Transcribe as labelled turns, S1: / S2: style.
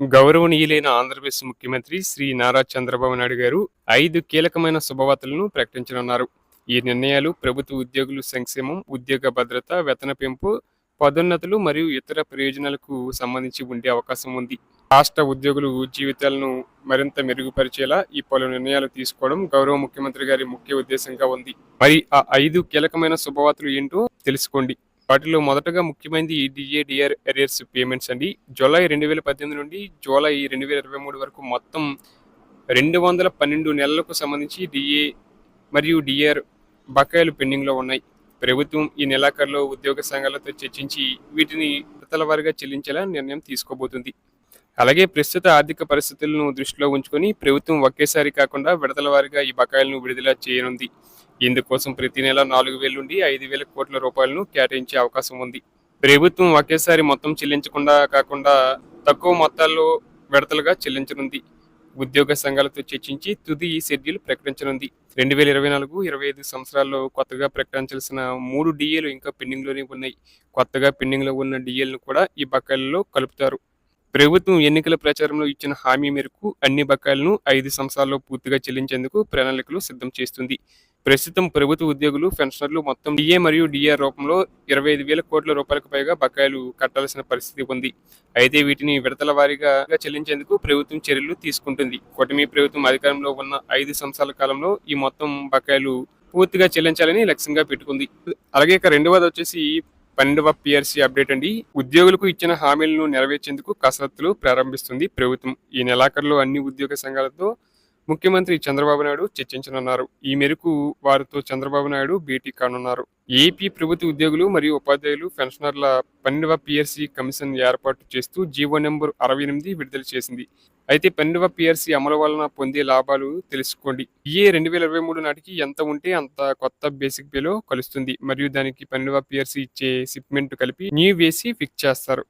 S1: గౌరవనీయులైన ఆంధ్రప్రదేశ్ ముఖ్యమంత్రి శ్రీ నారా చంద్రబాబు నాయుడు గారు ఐదు కీలకమైన శుభవార్తలను ప్రకటించనున్నారు. ఈ నిర్ణయాలు ప్రభుత్వ ఉద్యోగులు సంక్షేమం ఉద్యోగ భద్రత వేతన పెంపు పదోన్నతులు మరియు ఇతర ప్రయోజనాలకు సంబంధించి ఉండే అవకాశం ఉంది. రాష్ట్ర ఉద్యోగులు జీవితాలను మరింత మెరుగుపరిచేలా ఈ పలు నిర్ణయాలు తీసుకోవడం గౌరవ ముఖ్యమంత్రి గారి ముఖ్య ఉద్దేశంగా ఉంది. మరి ఆ ఐదు కీలకమైన శుభవార్తలు ఏంటో తెలుసుకోండి. వాటిలో మొదటగా ముఖ్యమైనది ఈ D A D R arrears payments అండి. జూలై రెండు వేల పద్దెనిమిది నుండి జూలై రెండు వేల ఇరవై మూడు వరకు మొత్తం రెండు వందల పన్నెండు నెలలకు సంబంధించి డిఏ మరియు డిఆర్ బకాయిలు పెండింగ్లో ఉన్నాయి. ప్రభుత్వం ఈ నెలాఖరులో ఉద్యోగ సంఘాలతో చర్చించి వీటిని విడతల వారిగా చెల్లించేలా నిర్ణయం తీసుకోబోతుంది. అలాగే ప్రస్తుత ఆర్థిక పరిస్థితులను దృష్టిలో ఉంచుకొని ప్రభుత్వం ఒకేసారి కాకుండా విడతల వారిగా ఈ బకాయిలను విడుదల చేయనుంది. ఇందుకోసం ప్రతి నెల నాలుగు వేల నుండి ఐదు వేల కోట్ల రూపాయలను కేటాయించే అవకాశం ఉంది. ప్రభుత్వం ఒకేసారి మొత్తం చెల్లించకుండా కాకుండా తక్కువ మొత్తాల్లో విడతలుగా చెల్లించనుంది. ఉద్యోగ సంఘాలతో చర్చించి తుది ఈ షెడ్యూల్ ప్రకటించనుంది. రెండు వేల ఇరవై నాలుగు ఇరవై ఐదు సంవత్సరాల్లో కొత్తగా ప్రకటించాల్సిన మూడు డిఏలు ఇంకా పెండింగ్లోనే ఉన్నాయి. కొత్తగా పెండింగ్లో ఉన్న డిఏలను కూడా ఈ బకాయిలలో కలుపుతారు. ప్రభుత్వం ఎన్నికల ప్రచారంలో ఇచ్చిన హామీ మేరకు అన్ని బకాయిలను ఐదు సంవత్సరాల్లో పూర్తిగా చెల్లించేందుకు ప్రణాళికలు సిద్ధం చేస్తుంది. ప్రస్తుతం ప్రభుత్వ ఉద్యోగులు పెన్షనర్లు మొత్తం డిఏ మరియు డిఆర్ రూపంలో ఇరవై ఐదు వేల కోట్ల రూపాయలకు పైగా బకాయిలు కట్టాల్సిన పరిస్థితి ఉంది. అయితే వీటిని విడతల వారీగా చెల్లించేందుకు ప్రభుత్వం చర్యలు తీసుకుంటుంది. కూటమి ప్రభుత్వం అధికారంలో ఉన్న ఐదు సంవత్సరాల కాలంలో ఈ మొత్తం బకాయిలు పూర్తిగా చెల్లించాలని లక్ష్యంగా పెట్టుకుంది. అలాగే ఇక రెండవది వచ్చేసి పన్నెండవ పిఆర్సీ అప్డేట్ అండి. ఉద్యోగులకు ఇచ్చిన హామీలను నెరవేర్చేందుకు కసరత్తులు ప్రారంభిస్తుంది ప్రభుత్వం. ఈ నెలాఖరులో అన్ని ఉద్యోగ సంఘాలతో ముఖ్యమంత్రి చంద్రబాబు నాయుడు చర్చించనున్నారు. ఈ మేరకు వారితో చంద్రబాబు నాయుడు భేటీ కానున్నారు. ఏపీ ప్రభుత్వ ఉద్యోగులు మరియు ఉపాధ్యాయులు పెన్షనర్ల పన్నెండవ పిఆర్సీ కమిషన్ ఏర్పాటు చేస్తూ జీవో నెంబర్ అరవై ఎనిమిది విడుదల చేసింది. అయితే పన్నెండవ పిఆర్సీ అమలు వలన పొందే లాభాలు తెలుసుకోండి. ఏ రెండు వేల ఇరవై మూడు నాటికి ఎంత ఉంటే అంత కొత్త బేసిక్ పేలో కలుస్తుంది. మరియు దానికి పన్నెండవ పిఆర్సీ ఇచ్చే షిప్మెంట్ కలిపి న్యూ వేసి ఫిక్స్ చేస్తారు.